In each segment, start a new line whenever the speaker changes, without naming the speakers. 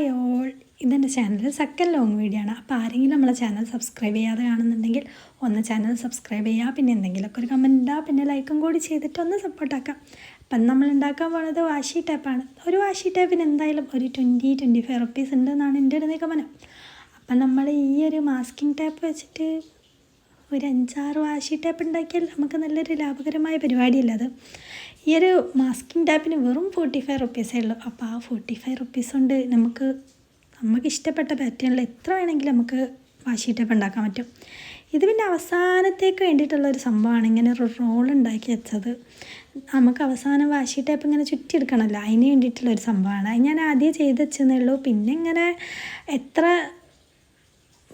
Hi all ഇതെന്റെ channel second long video ആണ്. അപ്പോൾ ആരെങ്കിലും നമ്മളെ ചാനൽ സബ്സ്ക്രൈബ് ചെയ്യാതെ കാണുന്നുണ്ടെങ്കിൽ ഒന്ന് ചാനൽ സബ്സ്ക്രൈബ് ചെയ്യുക പിന്നെ എന്തെങ്കിലുമൊക്കെ ഒരു കമന്റ് ഇടുക പിന്നെ ലൈക്കും കൂടി ചെയ്തിട്ട് ഒന്ന് സപ്പോർട്ടാക്കാം അപ്പം നമ്മൾ ഉണ്ടാക്കാൻ പോണത് വാഷി ടൈപ്പാണ് ഒരു വാഷി ടൈപ്പിന് എന്തായാലും ഒരു ട്വന്റി ട്വന്റി ഫൈവ് റുപ്പീസ് ഉണ്ടെന്നാണ് എന്റെ ഒരു നിഗമനം. അപ്പം നമ്മൾ ഈ ഒരു മാസ്കിങ് ടൈപ്പ് വെച്ചിട്ട് ഒരു അഞ്ചാറ് വാഷി ടാപ്പ് ഉണ്ടാക്കിയാൽ നമുക്ക് നല്ലൊരു ലാഭകരമായ പരിപാടിയല്ല അത്? ഈ ഒരു മാസ്കിംഗ് ടാപ്പിന് വെറും ഫോർട്ടി ഫൈവ് റുപ്പീസേ ഉള്ളൂ അപ്പോൾ ആ ഫോർട്ടി ഫൈവ് റുപ്പീസ് കൊണ്ട് നമുക്ക് നമുക്ക് ഇഷ്ടപ്പെട്ട പാറ്റേണിൽ എത്ര വേണമെങ്കിലും നമുക്ക് വാഷി ടാപ്പ് ഉണ്ടാക്കാൻ പറ്റും. ഇത് പിന്നെ അവസാനത്തേക്ക് വേണ്ടിയിട്ടുള്ള ഒരു സംഭവമാണ് ഇങ്ങനെ ഒരു റോൾ ഉണ്ടാക്കി വെച്ചത്. നമുക്ക് അവസാനം വാഷി ടൈപ്പ് ഇങ്ങനെ ചുറ്റിയെടുക്കണമല്ലോ. അതിന് വേണ്ടിയിട്ടുള്ളൊരു സംഭവമാണ്. അത് ഞാൻ ആദ്യം ചെയ്ത് വെച്ചെന്നേ ഉള്ളൂ. പിന്നെ ഇങ്ങനെ എത്ര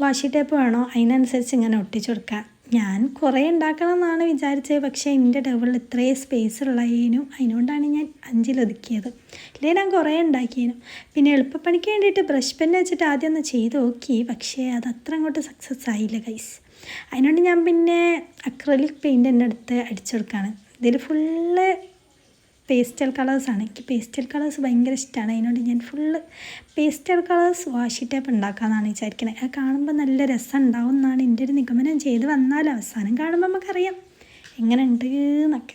വാഷി ടേപ്പ് വേണോ? അതിനനുസരിച്ച് ഇങ്ങനെ ഒട്ടിച്ചു കൊടുക്കുക ഞാൻ കുറേ ഉണ്ടാക്കണം എന്നാണ് വിചാരിച്ചത്. പക്ഷേ എന്റെ ടേബിളിൽ ഇത്രയും സ്പേസ് ഉള്ളതിനും അതിനുകൊണ്ടാണ് ഞാൻ അഞ്ചിലൊതുക്കിയത് ഇല്ലെങ്കിൽ ഞാൻ കുറേ ഉണ്ടാക്കിയതിനു പിന്നെ എളുപ്പപ്പണിക്ക് വേണ്ടിയിട്ട് ബ്രഷ് പെൻ വെച്ചിട്ട് ആദ്യം ഒന്ന് ചെയ്ത് നോക്കി. പക്ഷേ അത് അത്ര അങ്ങോട്ട് സക്സസ് ആയില്ല ഗൈസ് അതിനോണ്ട് ഞാൻ പിന്നെ അക്രലിക് പെയിന്റ് എന്റെ അടുത്ത് അടിച്ചെടുക്കുകയാണ് ഇതിൽ ഫുള്ള് പേസ്റ്റൽ കളേഴ്സാണ് എനിക്ക് പേസ്റ്റൽ കളേഴ്സ് ഭയങ്കര ഇഷ്ടമാണ് അതിനോട് ഞാൻ full pastel colours washi type ഉണ്ടാക്കാമെന്നാണ് വിചാരിക്കുന്നത് അത് കാണുമ്പോൾ നല്ല രസം ഉണ്ടാവും എന്നാണ് എന്റെ ഒരു നിഗമനം. ചെയ്ത് വന്നാൽ അവസാനം കാണുമ്പോൾ നമുക്കറിയാം. എങ്ങനെ ഉണ്ട് എന്നൊക്കെ.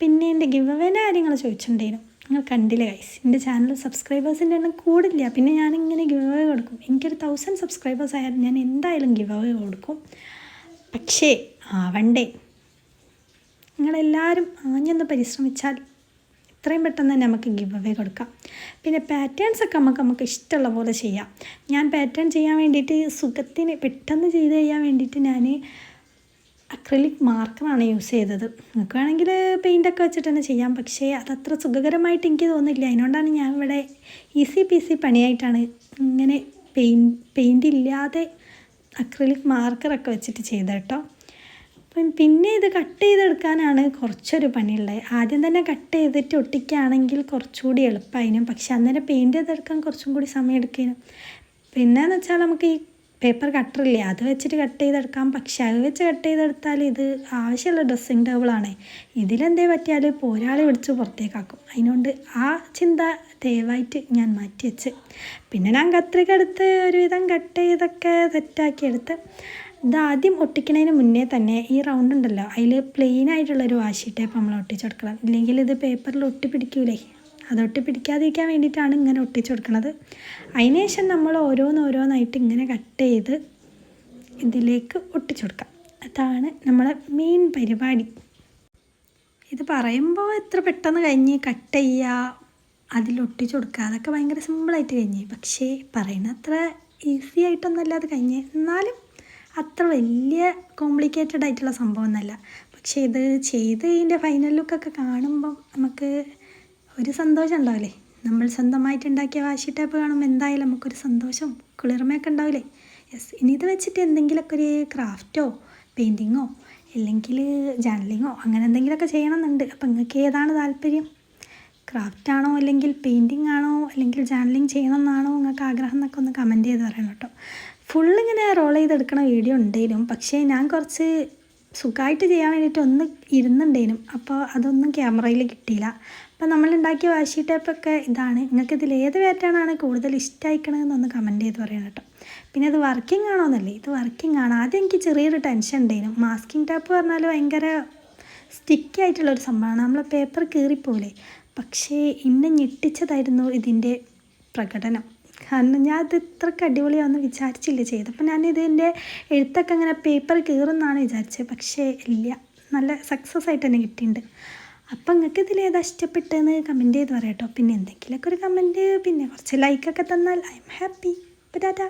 പിന്നെ എന്റെ ഗിവ് കാര്യങ്ങൾ ചോദിച്ചിട്ടുണ്ടായിരുന്നു. നിങ്ങൾ കണ്ടില്ല ഗൈസ് എന്റെ ചാനൽ സബ്സ്ക്രൈബേഴ്സിന്റെ എണ്ണം കൂടില്ല. പിന്നെ ഞാനിങ്ങനെ ഗിവ് കൊടുക്കും. എനിക്കൊരു തൗസൻഡ് സബ്സ്ക്രൈബേഴ്സ് ആയാലും ഞാൻ എന്തായാലും ഗിവ് കൊടുക്കും. പക്ഷേ ആവണ്ടേ. നിങ്ങളെല്ലാവരും ആഞ്ഞൊന്ന് പരിശ്രമിച്ചാൽ ഇത്രയും പെട്ടെന്ന് തന്നെ നമുക്ക് ഗിവ് അവേ കൊടുക്കാം. പിന്നെ പാറ്റേൺസ് ഒക്കെ നമുക്ക് നമുക്ക് ഇഷ്ടമുള്ള പോലെ ചെയ്യാം. ഞാൻ പാറ്റേൺ ചെയ്യാൻ വേണ്ടിയിട്ട് സുഖത്തിന് പെട്ടെന്ന് ചെയ്ത് ചെയ്യാൻ വേണ്ടിയിട്ട് ഞാൻ അക്രലിക് മാർക്കറാണ് യൂസ് ചെയ്തത്. നിങ്ങൾക്ക് വേണമെങ്കിൽ പെയിന്റൊക്കെ വെച്ചിട്ട് തന്നെ ചെയ്യാം. പക്ഷേ അതത്ര സുഖകരമായിട്ട് എനിക്ക് തോന്നില്ല അതിനോണ്ടാണ് ഞാൻ ഇവിടെ ഈസി പീസി പണിയായിട്ടാണ് ഇങ്ങനെ പെയിൻ പെയിന്റ് ഇല്ലാതെ അക്രലിക് മാർക്കറൊക്കെ വെച്ചിട്ട് ചെയ്തത് കേട്ടോ. അപ്പം പിന്നെ ഇത് കട്ട് ചെയ്തെടുക്കാനാണ് കുറച്ചൊരു പണിയുള്ളത് ആദ്യം തന്നെ കട്ട് ചെയ്തിട്ട് ഒട്ടിക്കുകയാണെങ്കിൽ കുറച്ചുകൂടി എളുപ്പമായിരുന്നു പക്ഷെ അന്നേരം പെയിന്റ് ചെയ്തെടുക്കാൻ കുറച്ചും കൂടി സമയം എടുക്കാനും പിന്നെയെന്ന് വെച്ചാൽ നമുക്ക് ഈ പേപ്പർ കട്ടറില്ലേ? അത് വെച്ചിട്ട് കട്ട് ചെയ്തെടുക്കാം. പക്ഷെ അത് വെച്ച് കട്ട് ചെയ്തെടുത്താൽ ഇത് ആവശ്യമുള്ള ഡ്രസ്സിങ് ടേബിളാണ്. ഇതിലെന്തേ പറ്റിയാൽ പോരാളെ പിടിച്ച് പുറത്തേക്കാക്കും. അതിനോണ്ട് ആ ചിന്ത ദയവായിട്ട് ഞാൻ മാറ്റി വെച്ച്. പിന്നെ ഞാൻ കത്രിക എടുത്ത് ഒരുവിധം കട്ട് ചെയ്തൊക്കെ സെറ്റാക്കി എടുത്ത് ഇത് ആദ്യം ഒട്ടിക്കുന്നതിന് മുന്നേ തന്നെ ഈ റൗണ്ട് ഉണ്ടല്ലോ അതിൽ പ്ലെയിൻ ആയിട്ടുള്ളൊരു വാഷി ടേപ്പ് നമ്മൾ ഒട്ടിച്ചെടുക്കണം. ഇല്ലെങ്കിൽ ഇത് പേപ്പറിൽ ഒട്ടി പിടിക്കൂലേ അത് ഒട്ടി പിടിക്കാതിരിക്കാൻ വേണ്ടിയിട്ടാണ് ഇങ്ങനെ ഒട്ടിച്ചു കൊടുക്കുന്നത് അതിനുശേഷം നമ്മൾ ഓരോന്നോരോന്നായിട്ട് ഇങ്ങനെ കട്ട് ചെയ്ത് ഇതിലേക്ക് ഒട്ടിച്ചു കൊടുക്കാം. അതാണ് നമ്മളെ മെയിൻ പരിപാടി. ഇത് പറയുമ്പോൾ എത്ര പെട്ടെന്ന് കഴിഞ്ഞ് കട്ട് ചെയ്യുക അതിൽ ഒട്ടിച്ചു കൊടുക്കുക അതൊക്കെ ഭയങ്കര സിമ്പിളായിട്ട് കഴിഞ്ഞ്. പക്ഷേ പറയുന്ന അത്ര ഈസി ആയിട്ടൊന്നുമല്ല അത് കഴിഞ്ഞ്. എന്നാലും അത്ര വലിയ കോംപ്ലിക്കേറ്റഡ് ആയിട്ടുള്ള സംഭവമൊന്നുമല്ല. പക്ഷേ ഇത് ചെയ്ത് ഇതിന്റെ ഫൈനൽ ലുക്കൊക്കെ കാണുമ്പം നമുക്ക് ഒരു സന്തോഷം ഉണ്ടാവില്ലേ? നമ്മൾ സ്വന്തമായിട്ട് ഉണ്ടാക്കിയ വാഷി ടേപ്പ് കാണുമ്പോൾ എന്തായാലും നമുക്കൊരു സന്തോഷം കുളിർമയൊക്കെ ഉണ്ടാവില്ലേ? യെസ് ഇനി ഇത് വെച്ചിട്ട് എന്തെങ്കിലുമൊക്കെ ഒരു ക്രാഫ്റ്റോ പെയിന്റിങ്ങോ അല്ലെങ്കിൽ ജേണലിങ്ങോ അങ്ങനെ എന്തെങ്കിലുമൊക്കെ ചെയ്യണമെന്നുണ്ട്. അപ്പം നിങ്ങൾക്ക് ഏതാണ് താല്പര്യം? ക്രാഫ്റ്റാണോ അല്ലെങ്കിൽ പെയിന്റിങ് ആണോ അല്ലെങ്കിൽ ജേണലിങ് ചെയ്യണമെന്നാണോ നിങ്ങൾക്ക് ആഗ്രഹം എന്നൊക്കെ ഒന്ന് കമന്റ് ചെയ്ത് പറയണം കേട്ടോ. ഫുള്ളിങ്ങനെ റോൾ ചെയ്തെടുക്കണ വീഡിയോ ഉണ്ടെങ്കിലും പക്ഷേ ഞാൻ കുറച്ച് സുഖമായിട്ട് ചെയ്യാൻ വേണ്ടിയിട്ട് ഒന്ന് ഇരുന്നുണ്ടേനും. അപ്പോൾ അതൊന്നും ക്യാമറയിൽ കിട്ടിയില്ല. അപ്പോൾ നമ്മളുണ്ടാക്കിയ വാശി ടേപ്പൊക്കെ ഇതാണ്. നിങ്ങൾക്ക് ഇതിൽ ഏത് പാറ്റേണാണ് കൂടുതൽ ഇഷ്ടമായിക്കണമെന്നൊന്ന് കമന്റ് ചെയ്ത് പറയണം കേട്ടോ. പിന്നെ അത് വർക്കിംഗ് ആണോ എന്നല്ലേ ഇത് വർക്കിംഗ് ആണ്. ആദ്യം എനിക്ക് ചെറിയൊരു ടെൻഷൻ ഉണ്ടായിരുന്നു മാസ്കിംഗ് ടാപ്പ് പറഞ്ഞാൽ ഭയങ്കര സ്റ്റിക്കി ആയിട്ടുള്ളൊരു സംഭവമാണ്. നമ്മൾ പേപ്പർ കീറിപ്പോലെ പക്ഷേ ഇന്നെ ഞെട്ടിച്ചതായിരുന്നു ഇതിന്റെ പ്രകടനം. കാരണം ഞാൻ ഇത് ഇത്രയ്ക്ക് അടിപൊളിയാണെന്ന് വിചാരിച്ചില്ല ചെയ്തപ്പോൾ ഞാൻ ഇതിന്റെ എഴുത്തൊക്കെ അങ്ങനെ പേപ്പർ കീറുന്നാണ് വിചാരിച്ചത്. പക്ഷേ ഇല്ല നല്ല സക്സസ് ആയിട്ട് തന്നെ കിട്ടിയിട്ടുണ്ട്. അപ്പം നിങ്ങൾക്ക് ഇതിൽ ഏതാ ഇഷ്ടപ്പെട്ടതെന്ന് കമന്റ് ചെയ്ത് പറയാം കേട്ടോ പിന്നെ എന്തെങ്കിലുമൊക്കെ ഒരു കമന്റ് പിന്നെ കുറച്ച് ലൈക്കൊക്കെ തന്നാൽ ഐ എം ഹാപ്പി ടാറ്റാ.